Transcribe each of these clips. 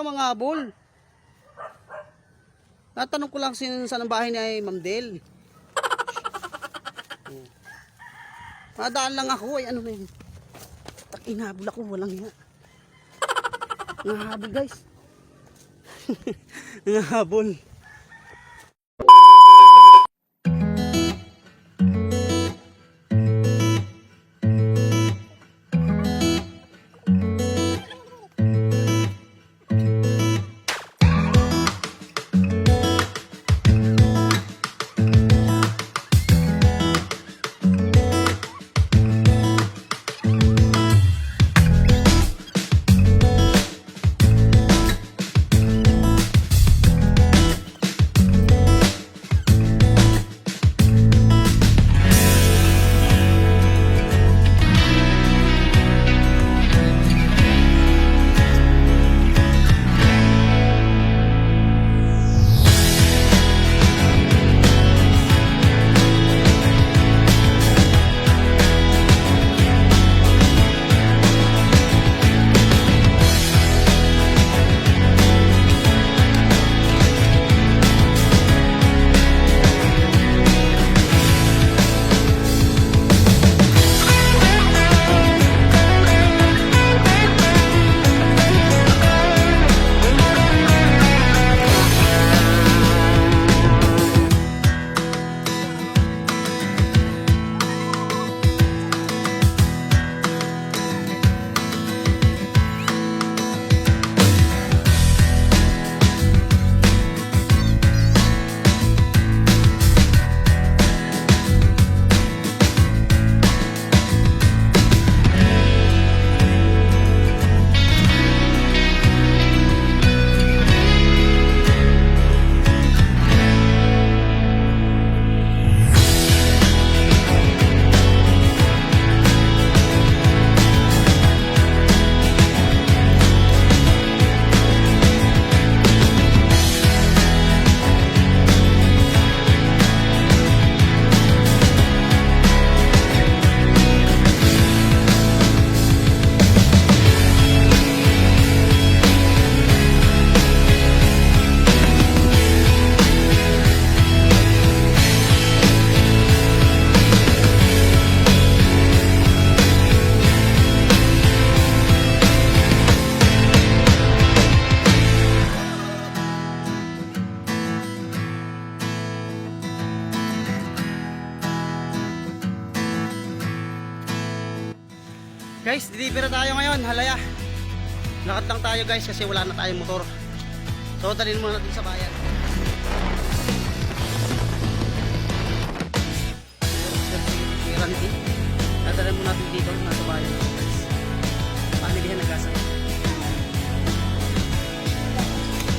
ka mga habol. Natanong ko lang sin ang bahay ni ay Ma'am Del. Nadaan lang ako ay ano na yun. Tak inahabol ako walang nga. Nahabol guys. Nahabol. Guys, deliver tayo ngayon, halaya. Lakad lang tayo guys kasi wala na tayong motor. So dalhin muna natin sa bayan. Randy. Dadalhin muna natin dito nasa bayan. Pamilihan na gasa.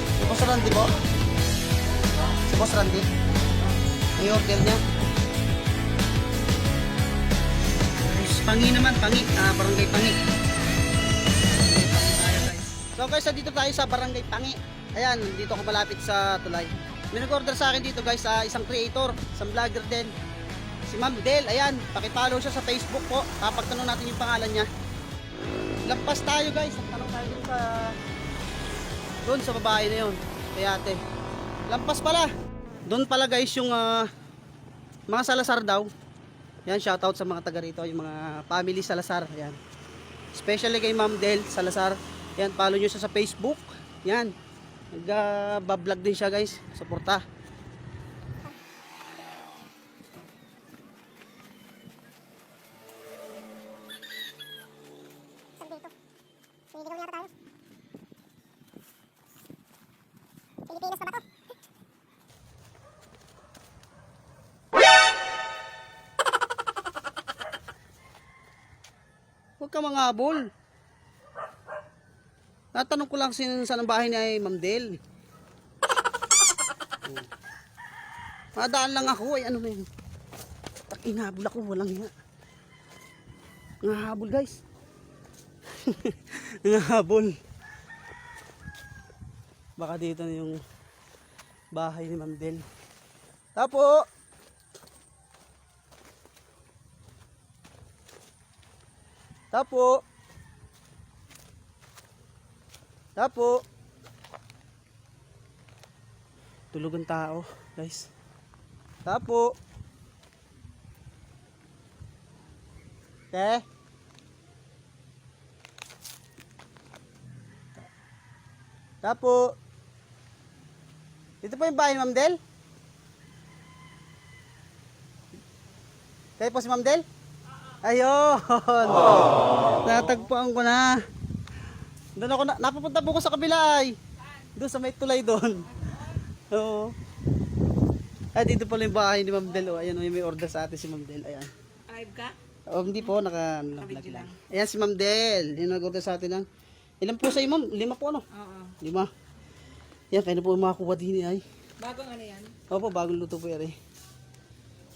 Si Boss Randy po? Si Boss Randy? May order niya? Pangi naman, Pangi. Ah, Barangay Pangi. So guys, dito tayo sa Barangay Pangi. Ayan, dito ako malapit sa tulay. May nag-order sa akin dito guys, sa isang creator, isang vlogger din. Si Ma'am Del, ayan, pakipollow siya sa Facebook po. Kapagtanong natin yung pangalan niya. Lampas tayo guys, tanong tayo dun sa doon sa babae na yun. Kay ate. Lampas pala. Doon pala guys yung ah, mga Salazar daw. Yan, shoutout sa mga taga rito, yung mga family Salazar. Yan. Especially kay Ma'am Del Salazar. Yan, follow nyo siya sa Facebook. Yan. Nag-vlog din siya guys. Suporta. Huwag ka mga habol. Natanong ko lang sin ang bahay ni ay Ma'am Del. Oh. Nadaan lang ako ay ano na yun. Inahabol ako walang nga. Ngahabol guys. Ngahabol. Baka dito na yung bahay ni Ma'am Del. Tapo! Tapo! Tapo! Tulog ang tao, guys. Tapo. Te. Tapo. Dito po yung bahay ni Ma'am Del? Kayo po si Ma'am Del? Ayun! Natagpuan ko na. Doon ako na, napapunta po ko sa kabila ay. Doon sa may tulay doon. Oo. Ay, dito pala yung bahay ni Ma'am Del. Oh. Ayan, oh, yung may order sa atin si Ma'am Del. Ayan. Live ka? Oh, hindi po, naka, ano, lang. lang. Ayan si Ma'am Del. Yung nag-order sa atin ng, ilan po sa'yo Ma'am? Lima po ano? Oo. Lima. Yan, kaya na po makakuha din ay. Bagong ano yan? Opo, bagong luto po yan eh.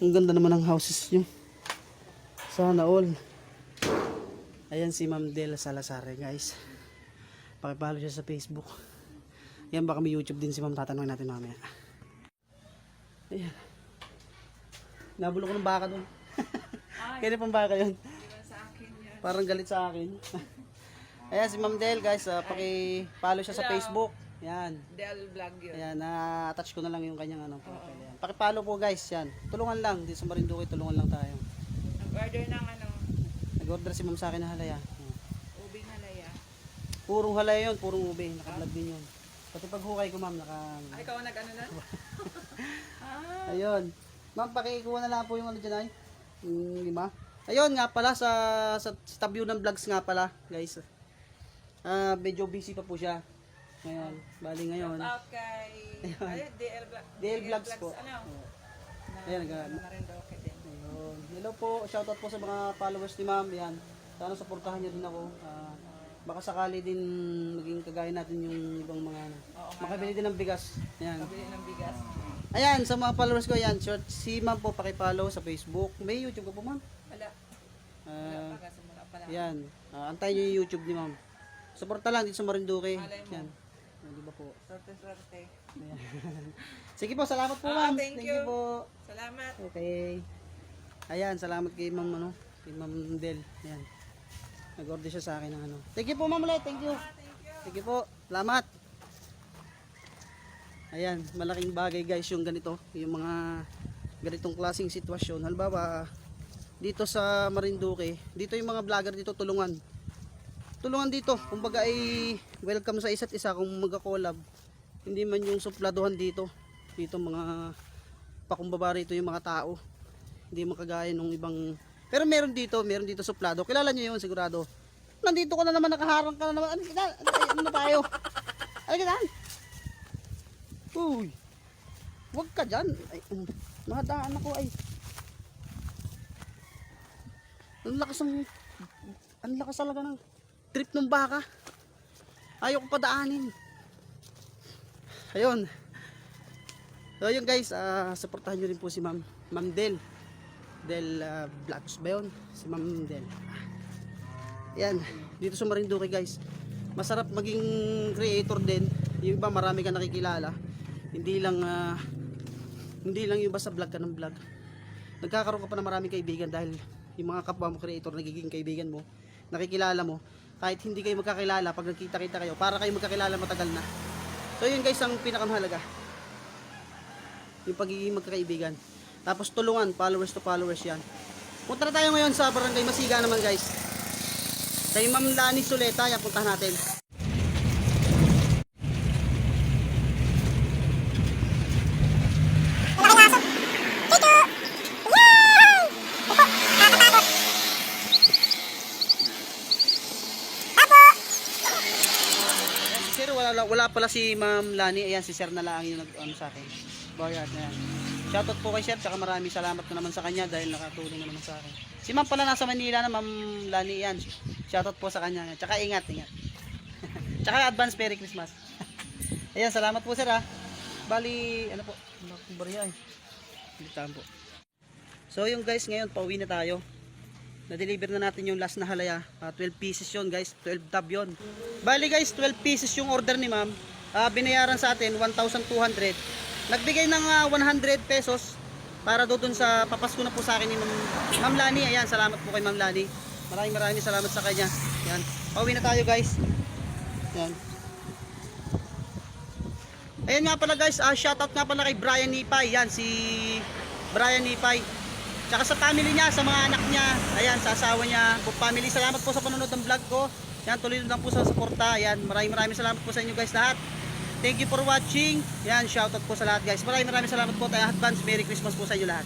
Ang ganda naman ng houses nyo. Sana all. Ayan si Ma'am Del Salazar eh, guys. Pakipalo siya sa Facebook. Yan baka may YouTube din si Ma'am tatanungin natin mamaya. Ayan. Nabulo ko ng baka doon. Ay, Kaya pang baka yun. sa? Parang galit sa akin. Ayan si Ma'am Del guys. Uh, pakipalo siya sa Hello. Facebook. Yan. Del vlog yun. Ayan, na-attach ko na lang yung kanyang ano. profile. Ayan. Pakipalo po guys, yan. Tulungan lang, dito sa Marinduque, tulungan lang tayo. Nag-order ng ano, Nag-order si ma'am sa akin ng halaya. Ubing halaya. Purong halaya yun, purong ube, naka-vlog din yun. Pati pag-hukay ko ma'am, naka... Ay, ikaw ang nag-ano na? ah, Ayun. Ma'am, pakikuha na lang po yung ano dyan ay. Yung lima. Ayun nga pala, sa, sa, sa tab ng vlogs nga pala, guys. Ah, medyo busy pa po siya. Ngayon, bali ngayon. out kay... Ay, DL vlog. DL Vlogs po. Ano? Na, Ayan, nag- na rin daw din. Ayun. Hello po, shoutout po sa mga followers ni ma'am. Yan. Sana suportahan niyo din ako. Ah, baka sakali din maging kagaya natin yung ibang mga ano. Oo. Makabili din ng bigas. Yan. Pabili ng bigas. Ayan, sa mga followers ko yan, short, si ma'am po pakipollow sa Facebook. May YouTube ka po ma'am? Wala. Wala Ah, pa kasi mula pa lang. yan. Ah, antayin niyo yung YouTube ni ma'am. Suporta lang dito sa Marinduque. Malay mo. Yan. Ah, di ba po? Swerte-swerte. Ayan. Sige po, salamat po Ah, ma'am. thank you. po. Salamat. Okay. Ayan, salamat kay Ma'am ano, kay Ma'am Del. Ayan. Nag-order siya sa akin ng ano. Thank you po Ma'am ulit. Thank you. Thank you po. Salamat. Ayan, malaking bagay guys yung ganito, yung mga ganitong klaseng sitwasyon. Halimbawa, dito sa Marinduque, dito yung mga vlogger dito tulungan. Tulungan dito, kumbaga ay welcome sa isa't isa kung magka-collab. Hindi man yung supladuhan dito. Dito mga pakumbaba rito yung mga tao. Hindi makagaya nung ibang pero meron dito, meron dito suplado. Kilala niyo yun sigurado. Nandito ka na naman nakaharang ka na naman. Ano? Ano, ano na tayo? Ano kita? Uy. Huwag ka dyan. Ay, um, mahadaan ako ay. Ang lakas ng ang lakas talaga ng trip ng baka. Ayaw ko padaanin. Ayun. So yun guys, ah supportahan nyo rin po si Ma'am Ma'am Del. Del ah, Vlogs ba yun? Si Ma'am Del. Yan, dito sa Marinduque guys. Masarap maging creator din. Yung iba marami ka nakikilala. Hindi lang ah, hindi lang yung basta vlog ka ng vlog. Nagkakaroon ka pa ng maraming kaibigan dahil yung mga kapwa mo creator nagiging kaibigan mo, nakikilala mo. Kahit hindi kayo magkakilala, pag nagkita-kita kayo, para kayo magkakilala matagal na. So yun guys, ang pinakamahalaga yung pagiging magkakaibigan. Tapos tulungan, followers to followers yan. Punta tayo ngayon sa Barangay Masiga naman guys. Kay Ma'am Lani Suleta, yan puntahan natin. Sir, wala, wala pala si Ma'am Lani. Ayan, si Sir na lang yung nag ano, sa akin. Bayad na yan. Shoutout po kay Sir, tsaka maraming salamat na naman sa kanya dahil nakatulong na naman sa akin. Si Ma'am pala nasa Manila na, Ma'am Lani yan. Shoutout po sa kanya. Tsaka ingat, ingat. tsaka advance Merry Christmas. Ayan, salamat po Sir ha. Bali, ano po, akong barya eh. Balitaan po. So yung guys, ngayon pauwi na tayo. Na-deliver na natin yung last na halaya. Ah, 12 pieces yun guys. 12 tab yun. Bali guys, 12 pieces yung order ni ma'am. Ah, binayaran sa atin 1,200. Nagbigay ng ah, 100 pesos para doon sa papasko na po sa akin ni ma'am, Lani. Ayan, salamat po kay ma'am Lani. Maraming maraming salamat sa kanya. Ayan. Pauwi na tayo guys. Ayan. Ayan nga pala guys, ah, shoutout nga pala kay Brian Nipay. Yan, si Brian Nipay. Tsaka sa family niya, sa mga anak niya. Ayan, sa asawa niya. Po family, salamat po sa panonood ng vlog ko. Yan, tuloy lang po sa suporta. Ayan, maraming maraming salamat po sa inyo guys lahat. Thank you for watching. Yan, shoutout po sa lahat guys. Maraming maraming salamat po tayo. Advance Merry Christmas po sa inyo lahat.